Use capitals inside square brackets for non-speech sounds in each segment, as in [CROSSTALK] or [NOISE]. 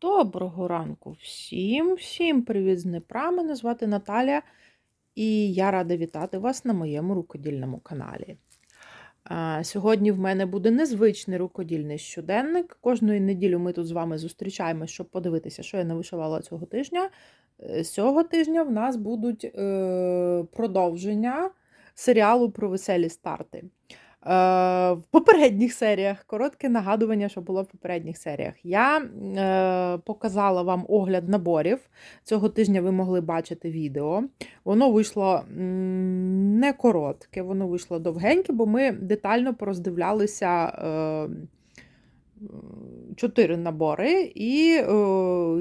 Доброго ранку всім, всім привіт з Дніпра. Мене звати Наталя, і я рада вітати вас на моєму рукодільному каналі. Сьогодні в мене буде незвичний рукодільний щоденник. Кожної неділі ми тут з вами зустрічаємось, щоб подивитися, що я не вишивала цього тижня. Е, цього тижня в нас будуть е, продовження серіалу про веселі старти. Е, В попередніх серіях коротке нагадування, що було в попередніх серіях. Я е, показала вам огляд наборів. Цього тижня ви могли бачити відео. Воно вийшло не коротке, воно вийшло довгеньке, бо ми детально пороздивлялися. Е, Чотири набори, і е,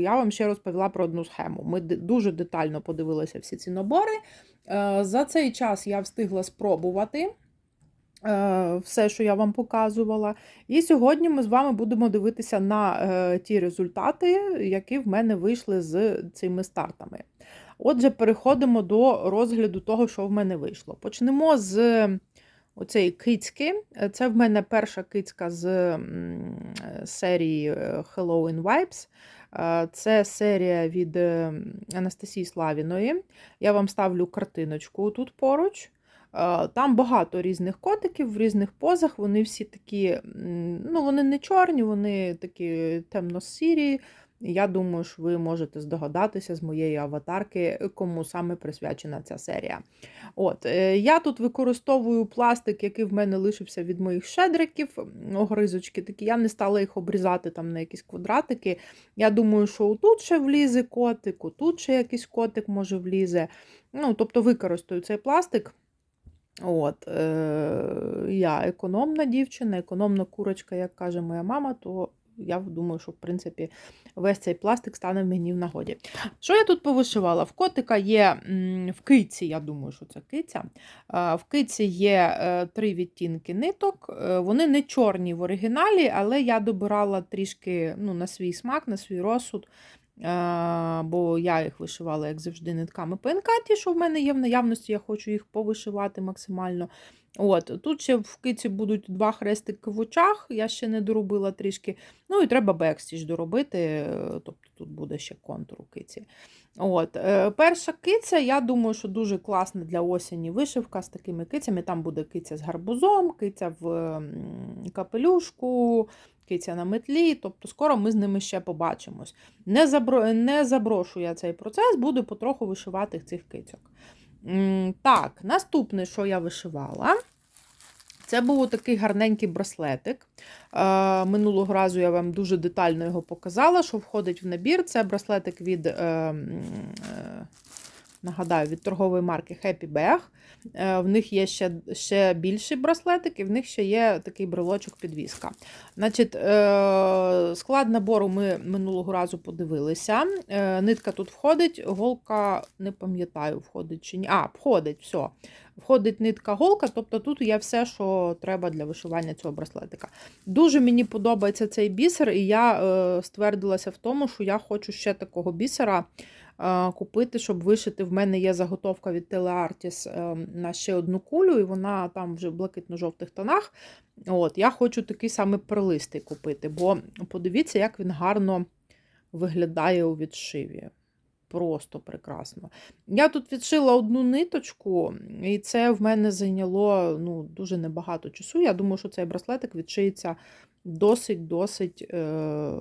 я вам ще розповіла про одну схему. Ми дуже детально подивилися всі ці набори. Е, за цей час я встигла спробувати все, що я вам показувала. І сьогодні ми з вами будемо дивитися на е, ті результати, які в мене вийшли з цими стартами. Отже, переходимо до розгляду того, що в мене вийшло. Почнемо з оцеї кицьки. Е, Це в мене перша кицька з е, серії е, Halloween Vibes. Е, Це серія від е, Анастасії Славіної. Я вам ставлю картиночку тут поруч. Е, Там багато різних котиків в різних позах. Вони всі такі, ну вони не чорні, вони такі темно-сірі. Я думаю, що ви можете здогадатися з моєї аватарки, кому саме присвячена ця серія. От, е, Я тут використовую пластик, який в мене лишився від моїх шедриків, огризочки такі. Я не стала їх обрізати там на якісь квадратики. Я думаю, що тут ще влізе котик, тут ще якийсь котик може влізе. Ну, Тобто використаю цей пластик. От, е, Я економна дівчина, економна курочка, як каже моя мама, то я думаю, що в принципі весь цей пластик стане мені в нагоді. Що я тут повишивала? В котика є в киці, я думаю, що це киця. е, В киці є е, три відтінки ниток. Е, Вони не чорні в оригіналі, але я добирала трішки ну, на свій смак, на свій розсуд. Е, Бо я їх вишивала, як завжди, нитками ПНК, ті, що в мене є в наявності, я хочу їх повишивати максимально. От, Тут ще в киці будуть два хрестики в очах, я ще не доробила трішки. Ну і треба бекстіч доробити, е, тобто тут буде ще контур у киці. От, е, Перша киця, я думаю, що дуже класна для осені вишивка з такими кицями. Там буде киця з гарбузом, киця в капелюшку, киця на метлі. Тобто скоро ми з ними ще побачимось. Не, забро... не заброшу я цей процес, буду потроху вишивати цих кицьок. Так, наступне, що я вишивала, це був такий гарненький браслетик. Е, Минулого разу я вам дуже детально його показала, що входить в набір. Це браслетик від, е, м, е, нагадаю, від торгової марки Happy Bag. Е, В них є ще, ще більший браслетик, і в них ще є такий брелочок підвіска. Значить, е, склад набору ми минулого разу подивилися. Е, Нитка тут входить, голка, не пам'ятаю, входить чи ні. А, входить, все. Входить нитка голка, тобто тут є все, що треба для вишивання цього браслетика. Дуже мені подобається цей бісер, і я ствердилася в тому, що я хочу ще такого бісера купити, щоб вишити. В мене є заготовка від е, на ще одну кулю, і вона там вже в блакитно-жовтих тонах. От, Я хочу такий саме перлистий купити, бо подивіться, як він гарно виглядає у відшиві. Просто прекрасно. Я тут відшила одну ниточку, і це в мене зайняло ну, дуже небагато часу. Я думаю, що цей браслетик відшиється досить-досить. Е...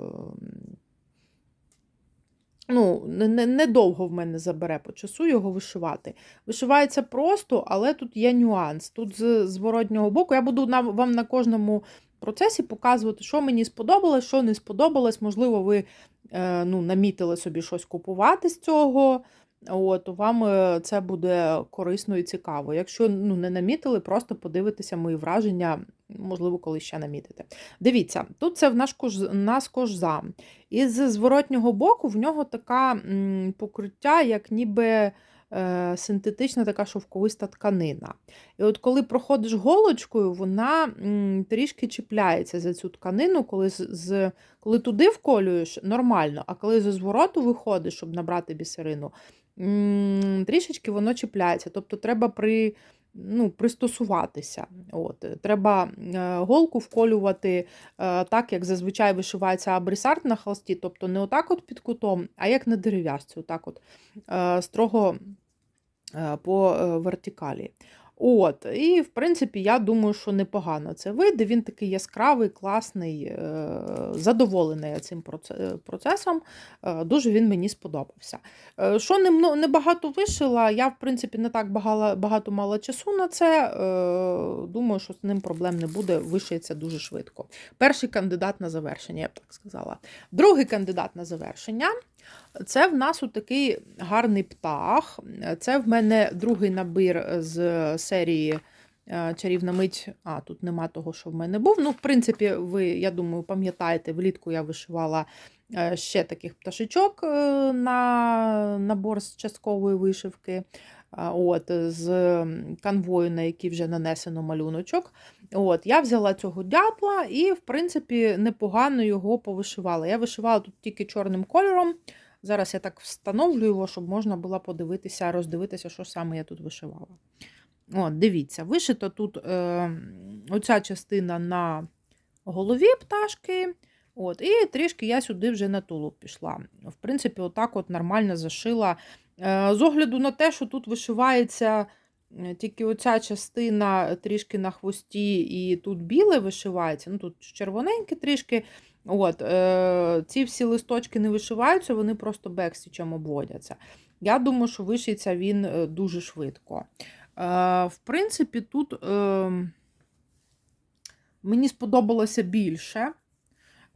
Ну, не- не- недовго в мене забере по часу його вишивати. Вишивається просто, але тут є нюанс. Тут з зворотнього боку я буду на, вам на кожному процесі показувати, що мені сподобалось, що не сподобалось. Можливо, ви е, ну, намітили собі щось купувати з цього. От, вам е, це буде корисно і цікаво. Якщо ну, не намітили, просто подивитися мої враження, можливо, коли ще намітите. Дивіться, тут це в наш нас кожзам. І з зворотнього боку в нього така покриття, як ніби е, синтетична така шовковиста тканина. І от коли проходиш голочкою, вона трішки чіпляється за цю тканину, коли, з, коли туди вколюєш, нормально, а коли зі звороту виходиш, щоб набрати бісерину, трішечки воно чіпляється. Тобто треба при ну, пристосуватися. От. Треба е, голку вколювати е, так, як зазвичай вишивається абрисарт на холсті, тобто не отак от під кутом, а як на дерев'язці, отак от е, строго е, по е, вертикалі. От, І, в принципі, я думаю, що непогано це вийде. Він такий яскравий, класний, е, задоволений цим процесом. Е, Дуже він мені сподобався. Е, Що не, мно- не багато вишила, я, в принципі, не так багато, мала часу на це. Е, Думаю, що з ним проблем не буде, вишиється дуже швидко. Перший кандидат на завершення, я б так сказала. Другий кандидат на завершення. Це в нас такий гарний птах. Це в мене другий набір з серії е, Чарівна мить. А, тут нема того, що в мене був. Ну, в принципі, ви, я думаю, пам'ятаєте, влітку я вишивала е, ще таких пташечок е, на набор з часткової вишивки. От, з канвою, на який вже нанесено малюночок. От, Я взяла цього дятла і, в принципі, непогано його повишивала. Я вишивала тут тільки чорним кольором. Зараз я так встановлю його, щоб можна було подивитися, роздивитися, що саме я тут вишивала. От, Дивіться, вишито тут е, оця частина на голові пташки. От, І трішки я сюди вже на тулуб пішла. В принципі, отак от нормально зашила. Е, з огляду на те, що тут вишивається е, тільки оця частина трішки на хвості, і тут біле вишивається, ну тут червоненьке трішки. От, е, Ці всі листочки не вишиваються, вони просто бекстічем обводяться. Я думаю, що вишиться він е, дуже швидко. Е, В принципі, тут е, мені сподобалося більше.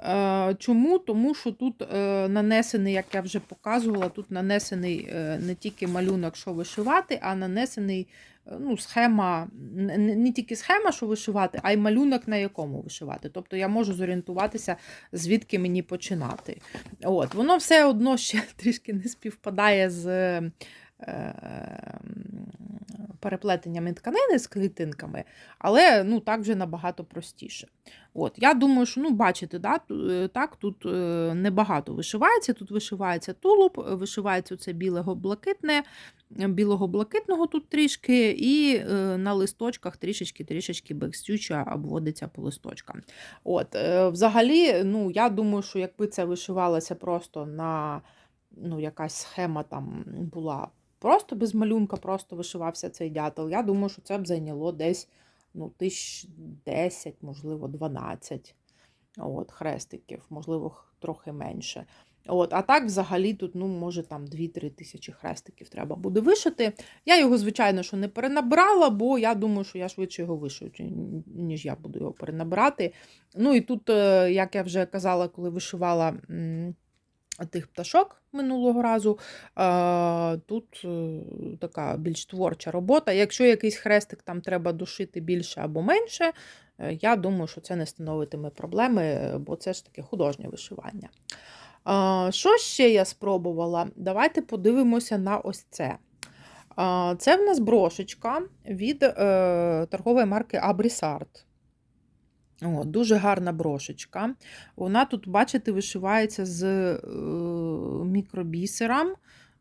Е, Чому? Тому що тут е, нанесений, як я вже показувала, тут нанесений не тільки малюнок, що вишивати, а нанесений ну, схема, не тільки схема, що вишивати, а й малюнок, на якому вишивати. Тобто я можу зорієнтуватися, звідки мені починати. От, Воно все одно ще [LAUGHS] трішки не співпадає з. Е, Переплетеннями тканини з клітинками, але ну, так вже набагато простіше. От, Я думаю, що ну, бачите, да, так, тут е, небагато вишивається. Тут вишивається тулуб, е, вишивається це білого-блакитне, е, білого-блакитного тут трішки, і е, на листочках трішечки-трішечки бекстюча обводиться по листочкам. От, е, Взагалі, ну, я думаю, що якби це вишивалося просто на ну, якась схема там була просто без малюнка, просто вишивався цей дятел, я думаю, що це б зайняло десь ну, тисяч 10, можливо, 12 от, хрестиків, можливо, трохи менше. От, а так, взагалі, тут, ну, може, там 2-3 тисячі хрестиків треба буде вишити. Я його, звичайно, що не перенабрала, бо я думаю, що я швидше його вишию, ніж я буду його перенабирати. Ну і тут, е, як я вже казала, коли вишивала тих пташок минулого разу, тут е, така більш творча робота. Якщо якийсь хрестик там треба душити більше або менше, е, я думаю, що це не становитиме проблеми, бо це ж таке художнє вишивання. Що ще я спробувала? Давайте подивимося на ось це. Це в нас брошечка від е, торгової марки Abrisart. О, дуже гарна брошечка. Вона тут, бачите, вишивається з е, мікробісером.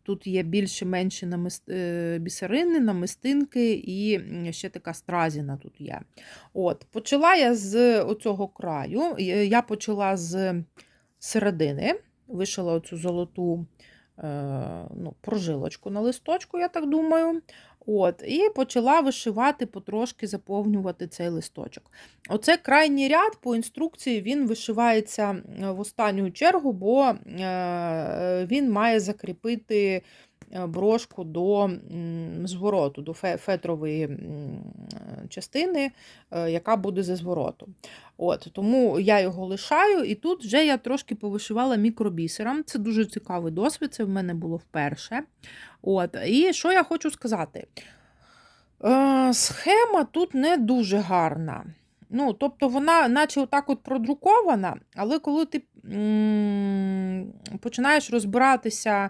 Тут є більше-менше е, бісерини, намистинки і ще така стразіна тут є. От, Почала я з оцього краю. Я почала з середини, вишила оцю золоту е, ну, прожилочку на листочку, я так думаю. От, І почала вишивати, потрошки заповнювати цей листочок. Оце крайній ряд по інструкції він вишивається в останню чергу, бо е, він має закріпити брошку до звороту, до фетрової частини, е, яка буде зі звороту. От, тому я його лишаю, і тут вже я трошки повишивала мікробісером. Це дуже цікавий досвід, це в мене було вперше. От, і що я хочу сказати? Е, схема тут не дуже гарна. Ну, тобто вона, наче отак от продрукована, але коли ти м, починаєш розбиратися е,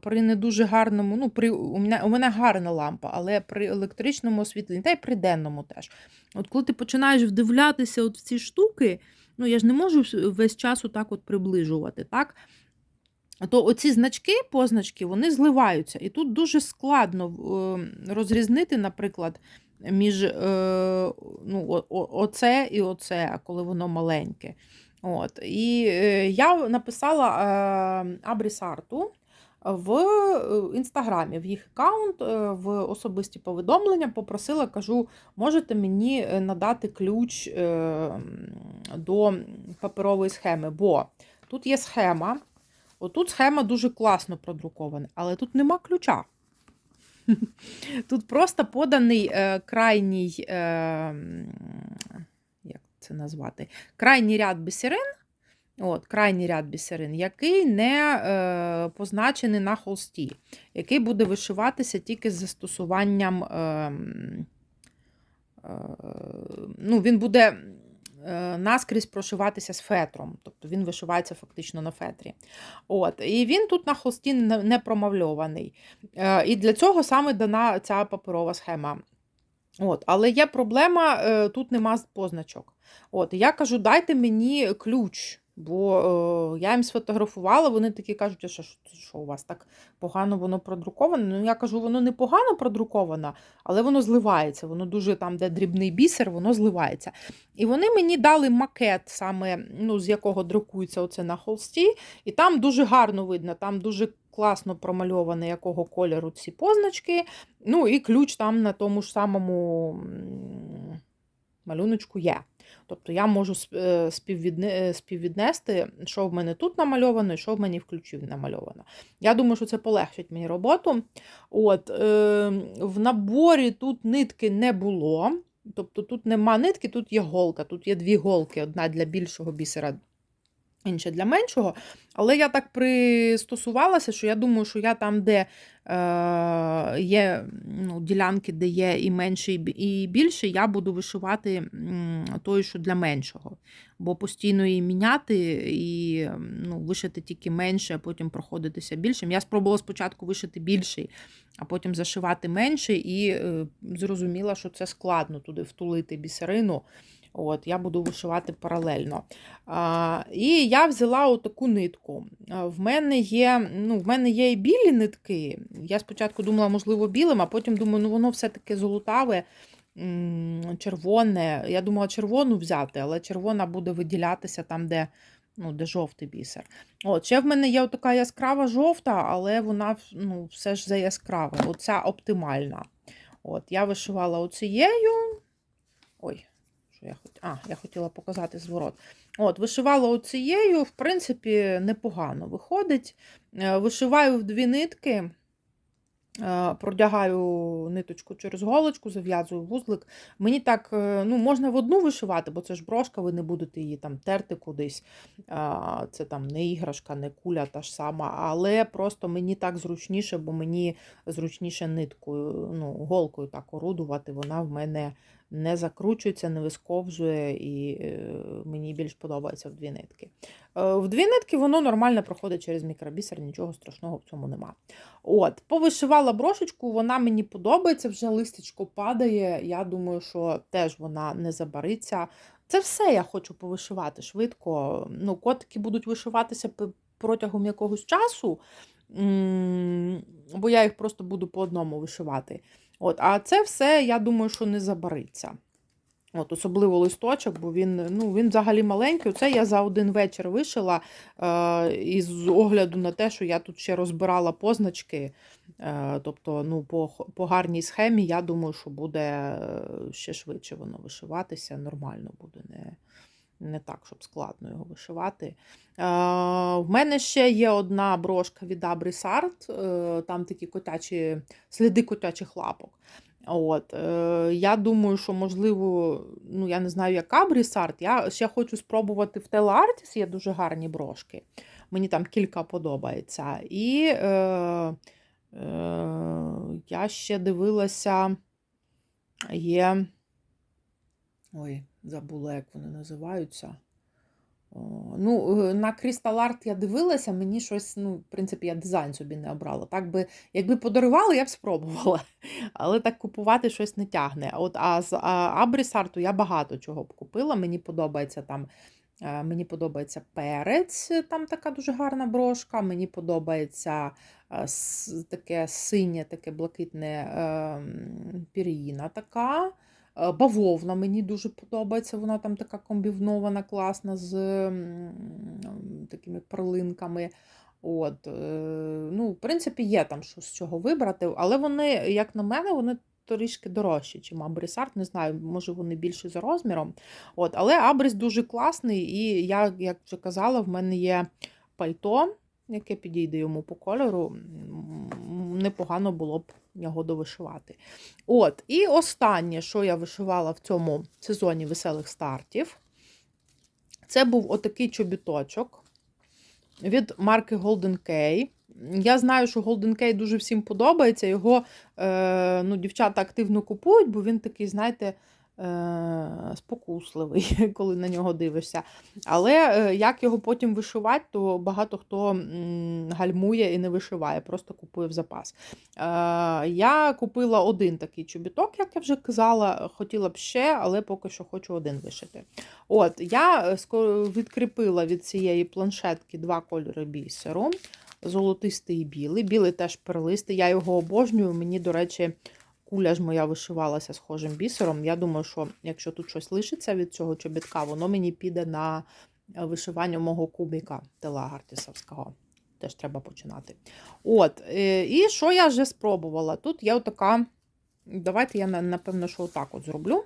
при не дуже гарному, ну, при, у, мене, у мене гарна лампа, але при електричному освітленні, та й при денному теж. От коли ти починаєш вдивлятися от в ці штуки, ну я ж не можу весь час отак от приближувати, так? то оці значки, позначки, вони зливаються. І тут дуже складно е, розрізнити, наприклад, між е, ну, оце і оце, коли воно маленьке. От. І е, я написала е, Абрісарту в е, інстаграмі, в їх аккаунт, е, в особисті повідомлення попросила, кажу, можете мені е, надати ключ до паперової схеми, бо тут є схема. Отут схема дуже класно продрукована, але тут нема ключа. [LAUGHS] Тут просто поданий крайній, як це назвати? Крайній ряд бісерин. От, крайній ряд бісерин, який не е, позначений на холсті, який буде вишиватися тільки з застосуванням. Е, е, ну, він буде е, наскрізь прошиватися з фетром, тобто він вишивається фактично на фетрі. От, і він тут на холсті не промальований. Е, І для цього саме дана ця паперова схема. От, але є проблема, е, тут нема позначок. От, я кажу, дайте мені ключ. Бо е, я їм сфотографувала, вони такі кажуть, а що, що у вас так погано воно продруковане. Ну, я кажу, воно не погано продруковано, але воно зливається. Воно дуже там, де дрібний бісер, воно зливається. І вони мені дали макет, саме ну, з якого друкується оце на холсті, і там дуже гарно видно, там дуже класно промальовано, якого кольору ці позначки. Ну і ключ там на тому ж самому малюночку є. Тобто я можу е, е, співвіднести, що в мене тут намальовано і що в мені в ключі намальовано. Я думаю, що це полегшить мені роботу. От, е, в наборі тут нитки не було. Тобто тут нема нитки, тут є голка. Тут є дві голки: одна для більшого бісера, інша для меншого. Але я так пристосувалася, що я думаю, що я там, де е, є ну, ділянки, де є і менший, і бі- і більший, я буду вишивати той, що для меншого. Бо постійно її міняти і ну, вишити тільки менше, а потім проходитися більшим. Я спробувала спочатку вишити більший, а потім зашивати менший, і е, зрозуміла, що це складно туди втулити бісерину. От, Я буду вишивати паралельно. А, І я взяла отаку нитку. А, В мене є ну, в мене є і білі нитки. Я спочатку думала, можливо, білим, а потім думаю, ну воно все таке золотаве, червоне. Я думала червону взяти, але червона буде виділятися там, де, ну, де жовтий бісер. От, ще в мене є така яскрава жовта, але вона ну, все ж за яскрава. Оця оптимальна. От, Я вишивала оцією. Ой, що я хот... А, я хотіла показати зворот. От, вишивала оцією, в принципі, непогано виходить. Е, Вишиваю в дві нитки, е, продягаю ниточку через голочку, зав'язую вузлик. Мені так, е, ну, можна в одну вишивати, бо це ж брошка, ви не будете її там терти кудись. Це там не іграшка, не куля та ж сама, але просто мені так зручніше, бо мені зручніше ниткою, ну, голкою так орудувати, вона в мене не закручується, не висковжує, і е, мені більш подобається в дві нитки. Е, В дві нитки воно нормально проходить через мікробісер, нічого страшного в цьому нема. От, повишивала брошечку, вона мені подобається, вже листечко падає. Я думаю, що теж вона не забариться. Це все я хочу повишивати швидко. Ну, котики будуть вишиватися протягом якогось часу, бо я їх просто буду по одному вишивати. От, а це все, я думаю, що не забариться. От, особливо листочок, бо він ну, він взагалі маленький. Це я за один вечір вишила е, із огляду на те, що я тут ще розбирала позначки. Е, тобто, ну, по, по гарній схемі, я думаю, що буде е, ще швидше воно вишиватися. Нормально буде, не, не так, щоб складно його вишивати. Е, в мене ще є одна брошка від Abris Art, е, там такі котячі, сліди котячих лапок. От, е, я думаю, що можливо, ну я не знаю, як Абрісарт. Я ще хочу спробувати в Телартіс, є дуже гарні брошки. Мені там кілька подобається. І е, е, я ще дивилася, є. Ой, забула, як вони називаються. Ну, е, на Crystal Art я дивилася, мені щось, ну, в принципі, я дизайн собі не обрала. Так би, якби подарували, я б спробувала. [LAUGHS] Але так купувати щось не тягне. От, а з а, Абрісарту я багато чого б купила. Мені подобається там Е, Мені подобається перець, там така дуже гарна брошка. Мені подобається е, таке синє, таке блакитне ем, пір'їна така. Е, Бавовна мені дуже подобається, вона там така комбівнована, класна з такими перлинками. От, е, ну, в принципі, є там що з чого вибрати, але вони, як на мене, вони трішки дорожчі, чим Абріс Арт. Не знаю, може вони більше за розміром. От, але Абріс дуже класний, і я, як вже казала, в мене є пальто, яке підійде йому по кольору. Непогано було б його довишивати. От, і останнє, що я вишивала в цьому сезоні веселих стартів, це був отакий чобіточок від марки Golden K. Я знаю, що Golden K дуже всім подобається. Його е, ну, дівчата активно купують, бо він такий, знаєте, спокусливий, [LAUGHS] коли на нього дивишся. Але е, як його потім вишивати, то багато хто гальмує і не вишиває, просто купує в запас. Е, я купила один такий чобіток, як я вже казала, хотіла б ще, але поки що хочу один вишити. От, я е, відкріпила від цієї планшетки два кольори бісеру. Золотистий і білий. Білий теж перлистий. Я його обожнюю. Мені, до речі, куля ж моя вишивалася схожим бісером. Я думаю, що якщо тут щось лишиться від цього чобітка, воно мені піде на е, вишивання мого кубика Телагартісовського. Теж треба починати. От, е, і що я вже спробувала? Тут є отака. Давайте я напевно, що отак от зроблю.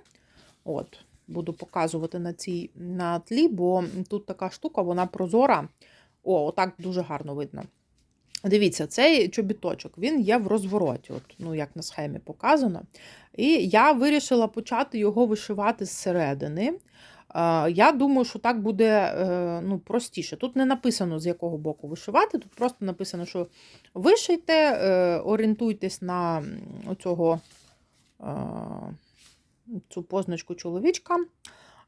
От, буду показувати на цій на тлі, бо тут така штука, вона прозора. О, отак дуже гарно видно. Дивіться, цей чобіточок він є в розвороті, от, ну, як на схемі показано. І я вирішила почати його вишивати зсередини. Я думаю, що так буде е, ну, простіше. Тут не написано, з якого боку вишивати, тут просто написано, що вишийте, е, орієнтуйтесь на оцього, цю позначку чоловічка.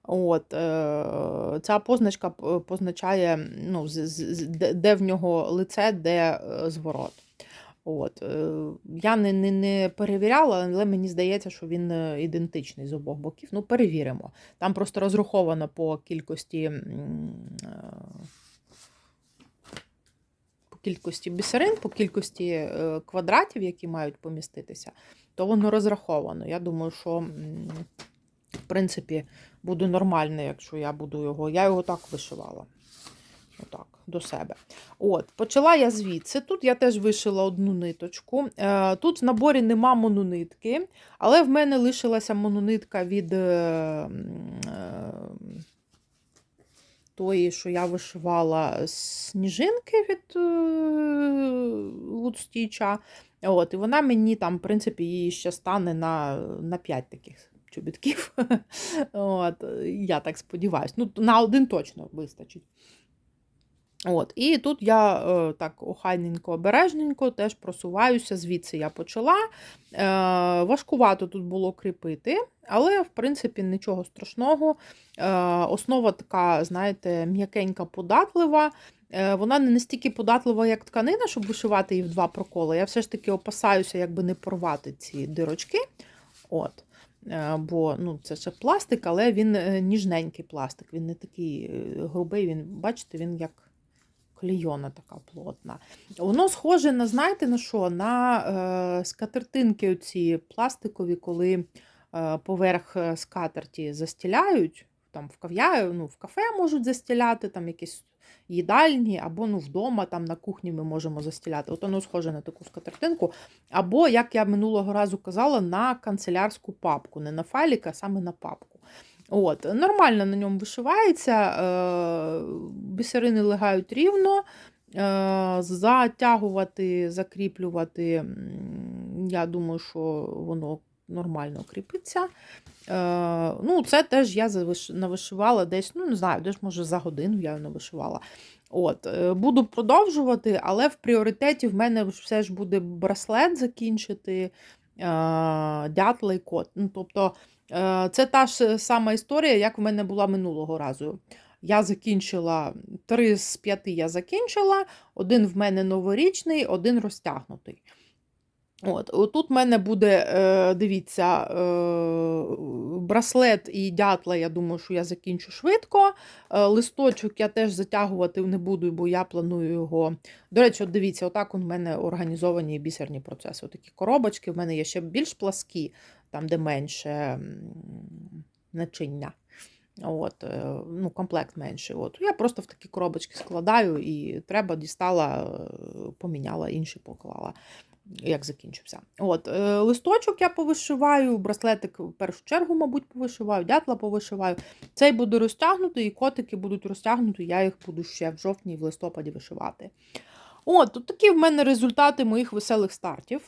От, е, Ця позначка позначає, ну, де, в нього лице, де е, зворот. От, е, я не, не, не перевіряла, але мені здається, що він е, ідентичний з обох боків. Ну, перевіримо. Там просто розраховано по кількості. е, По кількості бісерин, по кількості е, квадратів, які мають поміститися, то воно розраховано. Я думаю, що в принципі буде нормально, якщо я буду його. Я його так вишивала. Отак, до себе. От, Почала я звідси. Тут я теж вишила одну ниточку. Е, Тут в наборі нема мононитки, але в мене лишилася мононитка від е, е, тої, що я вишивала сніжинки від е, От, І вона мені там, в принципі, її ще стане на, на 5 таких чобітків. [LAUGHS] От, я так сподіваюся. Ну, на один точно вистачить. От, І тут я е, так охайненько, обережненько теж просуваюся, звідси я почала. Е, важкувато тут було кріпити, але, в принципі, нічого страшного. Е, основа така, знаєте, м'якенька, податлива. Е, вона не настільки податлива, як тканина, щоб вишивати її в два проколи. Я все ж таки опасаюся, якби не порвати ці дирочки. От. Е, Бо ну, це ще пластик, але він е, ніжненький пластик, він не такий е, грубий, він, бачите, він як клейона така плотна. Воно схоже на, знаєте, на що? На е, скатертинки оці пластикові, коли е, поверх скатерті застіляють, там в кав'я, ну, в кафе можуть застіляти, там якісь їдальні, або ну, вдома, там на кухні ми можемо застіляти. От воно схоже на таку скатертинку. Або, як я минулого разу казала, на канцелярську папку. Не на файлік, а саме на папку. От, Нормально на ньому вишивається, е, бісерини легають рівно, е, затягувати, закріплювати, я думаю, що воно нормально кріпиться. Е, ну, Це теж я навишивала десь, ну не знаю, десь може за годину я навишивала. От, е, Буду продовжувати, але в пріоритеті в мене все ж буде браслет закінчити, е, дятла і кот. Ну, тобто, е, це та ж сама історія, як в мене була минулого разу. Я закінчила три з п'яти я закінчила, один в мене новорічний, один розтягнутий. От, Тут в мене буде, е, дивіться, е, браслет і дятла, я думаю, що я закінчу швидко. Е, Листочок я теж затягувати не буду, бо я планую його. До речі, от дивіться, отак у мене організовані бісерні процеси. Отакі коробочки, в мене є ще більш пласкі, там, де менше начиння. От, ну, комплект менший. От. Я просто в такі коробочки складаю і треба дістала, поміняла, інші поклала, як закінчився. От, е, листочок я повишиваю, браслетик в першу чергу, мабуть, повишиваю, дятла повишиваю. Цей буде розтягнутий, і котики будуть розтягнуті, я їх буду ще в жовтні в листопаді вишивати. От, тут такі в мене результати моїх веселих стартів.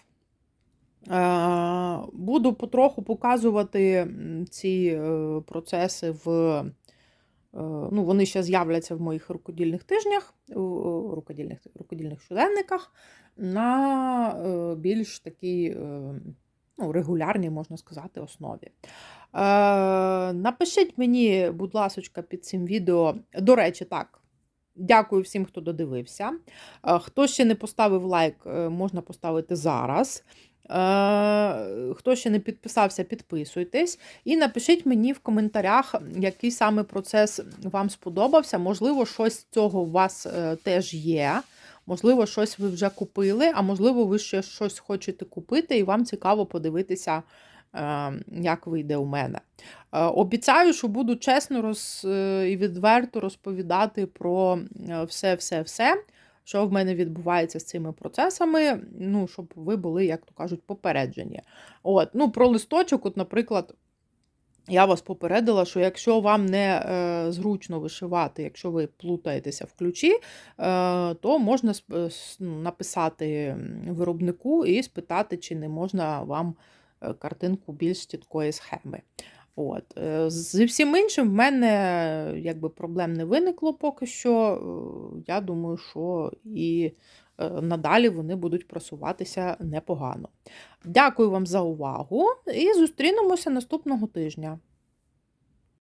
Е, Буду потроху показувати ці е, процеси в. Е, Ну, вони ще з'являться в моїх рукодільних тижнях, рукодільних, рукодільних щоденниках на е, більш такій е, ну, регулярній, можна сказати, основі. Напишіть мені, будь ласка, під цим відео. До речі, так. Дякую всім, хто додивився. Хто ще не поставив лайк, можна поставити зараз. Е, Хто ще не підписався, підписуйтесь. І напишіть мені в коментарях, який саме процес вам сподобався. Можливо, щось цього у вас е, теж є. Можливо, щось ви вже купили, а можливо, ви ще щось хочете купити, і вам цікаво подивитися, е, як вийде у мене. Обіцяю, що буду чесно роз... і відверто розповідати про все-все-все, що в мене відбувається з цими процесами, ну, щоб ви були, як то кажуть, попереджені. От, ну, Про листочок, от, наприклад, я вас попередила, що якщо вам не е, зручно вишивати, якщо ви плутаєтеся в ключі, е, то можна с- ну, написати виробнику і спитати, чи не можна вам е, картинку більш чіткої схеми. От. е, Зі всім іншим в мене якби, проблем не виникло поки що. Е, Я думаю, що і е, надалі вони будуть просуватися непогано. Дякую вам за увагу і зустрінемося наступного тижня.